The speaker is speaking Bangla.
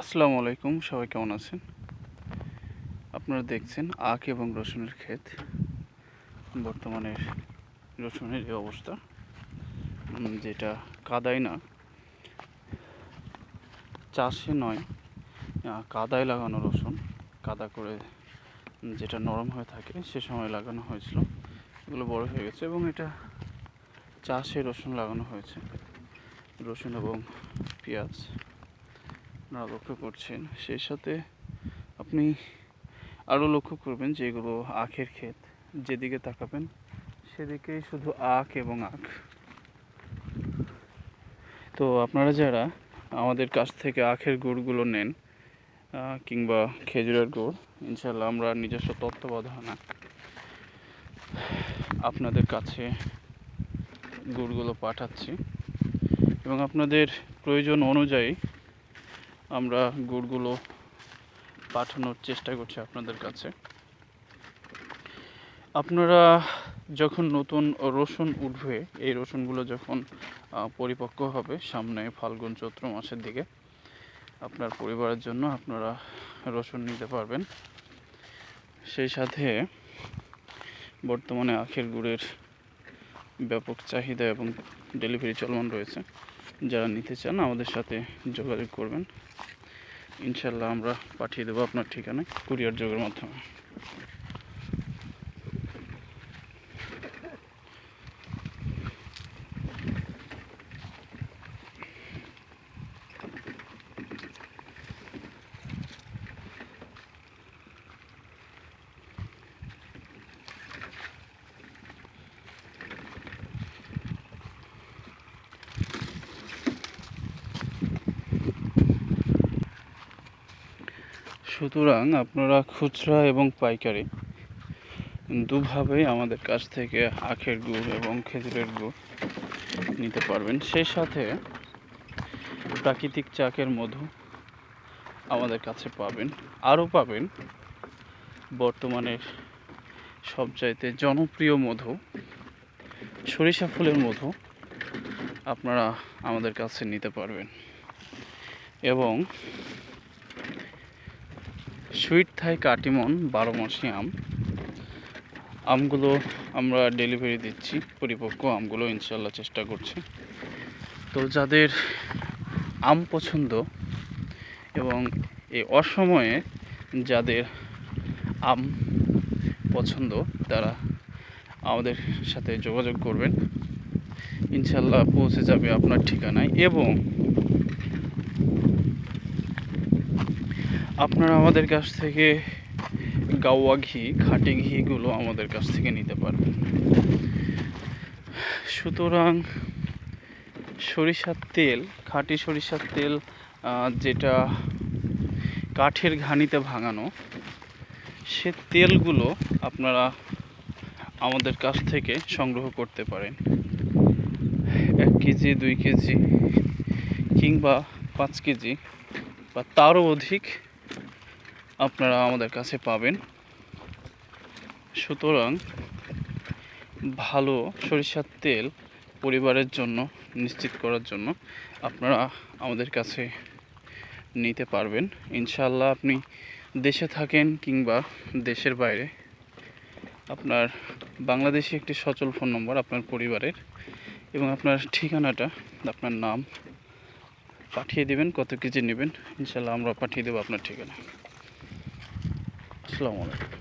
আসসালামু আলাইকুম, সবাই কেমন আছেন? আপনারা দেখছেন আখ এবং রসুনের ক্ষেত। বর্তমানে রসুনের এই অবস্থা যেটা কাদায় না, চাষে নয় কাদায় লাগানো রসুন। কাদা করে যেটা নরম হয়ে থাকে, সে সময় লাগানো হয়েছিল। এগুলো বড় হয়ে গেছে এবং এটা চাষে রসুন লাগানো হয়েছে। রসুন এবং পেঁয়াজ। আপনারা লক্ষ্য করছেন, সেই সাথে আপনি আরও লক্ষ্য করবেন যে এগুলো আখের ক্ষেত। যেদিকে তাকাবেন, সেদিকেই শুধু আখ এবং আখ। তো আপনারা যারা আমাদের কাছ থেকে আখের গুড়গুলো নেন কিংবা খেজুরের গুড় ইনশাল্লাহ আমরা নিজস্ব তত্ত্বাবধানে আপনাদের কাছে গুড়গুলো পাঠাচ্ছি। এবং আপনাদের প্রয়োজন অনুযায়ী আমরা গুড়গুলো পাঠানোর চেষ্টা করছি আপনাদের কাছে। আপনারা যখন নতুন রসুন উঠবে, এই রসুনগুলো যখন পরিপক্ক হবে সামনে ফাল্গুন চৈত্র মাসের দিকে, আপনার পরিবারের জন্য আপনারা রসুন নিতে পারবেন। সেই সাথে বর্তমানে আখের গুড়ের ব্যাপক চাহিদা এবং ডেলিভারি চলমান রয়েছে। যারা নিতে চান, আমাদের সাথে যোগাযোগ করবেন। ইনশাল্লাহ আমরা পাঠিয়ে দেবো আপনার ঠিকানায় কুরিয়ার যোগের মাধ্যমে। সুতরাং আপনারা খুচরা এবং পাইকারি দুভাবেই আমাদের কাছ থেকে আখের গুড় এবং খেজুরের গুড় নিতে পারবেন। সেই সাথে প্রাকৃতিক চাকের মধু আমাদের কাছে পাবেন। আরও পাবেন বর্তমানে সবচাইতে জনপ্রিয় মধু, সরিষা ফুলের মধু আপনারা আমাদের কাছে নিতে পারবেন। এবং সুইট থাই কাটিমন, বারো মাসি আম। আমগুলো আমরা ডেলিভারি দিচ্ছি, পরিপক্ক আমগুলো ইনশাল্লাহ চেষ্টা করছি। তো যাদের আম পছন্দ এবং এই অসময়ে যাদের আম পছন্দ, তারা আমাদের সাথে যোগাযোগ করবেন। ইনশাল্লাহ পৌঁছে যাবে আপনার ঠিকানায় এবং আপনারা আমাদের কাছ থেকে গাওয়া ঘি, খাঁটি ঘিগুলো আমাদের কাছ থেকে নিতে পারবেন। সুতরাং সরিষার তেল, খাঁটি সরিষার তেল যেটা কাঠের ঘানিতে ভাঙানো, সে তেলগুলো আপনারা আমাদের কাছ থেকে সংগ্রহ করতে পারেন। এক কেজি, দুই কেজি কিংবা পাঁচ কেজি বা তারও অধিক আপনারা আমাদের কাছে পাবেন। সুতরাং ভালো সরিষার তেল পরিবারের জন্য, নিশ্চিত করার জন্য আপনারা আমাদের কাছে নিতে পারবেন। ইনশাল্লাহ আপনি দেশে থাকেন কিংবা দেশের বাইরে, আপনার বাংলাদেশে একটি সচল ফোন নম্বর আপনার পরিবারের এবং আপনার ঠিকানাটা, আপনার নাম পাঠিয়ে দেবেন, কত কেজি নেবেন ইনশাল্লাহ আমরা পাঠিয়ে দেবো আপনার ঠিকানা আসসালামু আলাইকুম